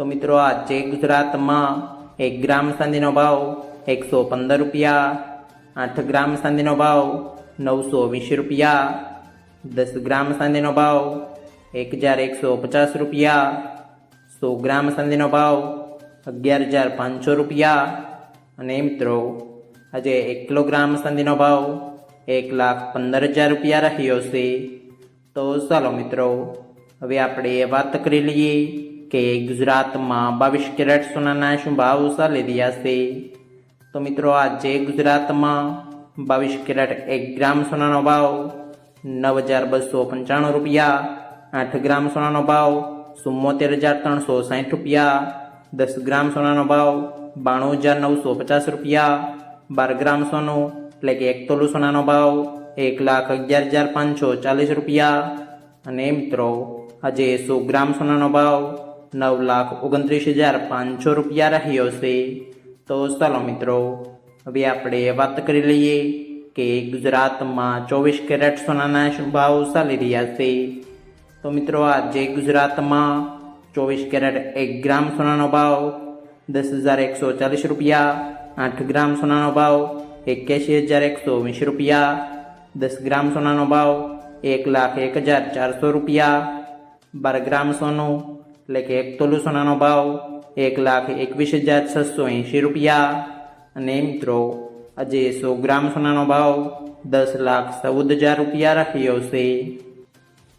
તો મિત્રો આ જે ગુજરાતમાં એક ગ્રામ ચાંદીનો ભાવ એકસો પંદર રૂપિયા, આઠ ગ્રામ ચાંદીનો ભાવ નવસો વીસ રૂપિયા, દસ ગ્રામ ચાંદીનો ભાવ એક હજાર એકસો પચાસ રૂપિયા, સો ગ્રામ ચાંદીનો ભાવ અગિયાર હજાર પાંચસો રૂપિયા. અને મિત્રો, આજે એક કિલોગ્રામ ચાંદીનો ભાવ એક લાખ પંદર હજાર રૂપિયા રહ્યો છે. તો ચાલો મિત્રો, હવે આપણે વાત કરી લઈએ. કે ગુજરાતમાં બાવીસ કેરેટ સોનાના શું ભાવ ચાલી રહ્યા છે. તો મિત્રો, આજે ગુજરાતમાં બાવીસ કેરેટ એક ગ્રામ સોનાનો ભાવ નવ હજાર બસો પંચાણું રૂપિયા, આઠ ગ્રામ સોનાનો ભાવ ચુમ્મોતેર હજાર ત્રણસો સાઠ રૂપિયા, દસ ગ્રામ સોનાનો ભાવ બાણું હજાર નવસો પચાસ રૂપિયા, બાર ગ્રામ સોનું એટલે કે એક તોલું સોનાનો ભાવ એક લાખ અગિયાર હજાર પાંચસો ચાલીસ રૂપિયા. અને મિત્રો, આજે સો ગ્રામ સોનાનો ભાવ નવ લાખ ઓગણત્રીસ હજાર પાંચસો રૂપિયા રહ્યો છે. તો ચાલો મિત્રો, હવે આપણે વાત કરી લઈએ કે ગુજરાતમાં ચોવીસ કેરેટ સોનાના ભાવ ચાલી રહ્યા છે. તો મિત્રો, આજે ગુજરાતમાં ચોવીસ કેરેટ એક ગ્રામ સોનાનો ભાવ દસ હજાર એકસો ચાલીસ રૂપિયા, આઠ ગ્રામ સોનાનો ભાવ એક્યાસી હજાર એકસો વીસ રૂપિયા, દસ ગ્રામ સોનાનો ભાવ એક લાખ એક હજાર ચારસો રૂપિયા, બાર ગ્રામ સોનું એટલે કે એક તોલું સોનાનો ભાવ, એક લાખ એકવીસ હજાર છસો એંશી રૂપિયા. અને મિત્રો, આજે સો ગ્રામ સોનાનો ભાવ દસ લાખ ચૌદ હજાર રૂપિયા રાખ્યો છે.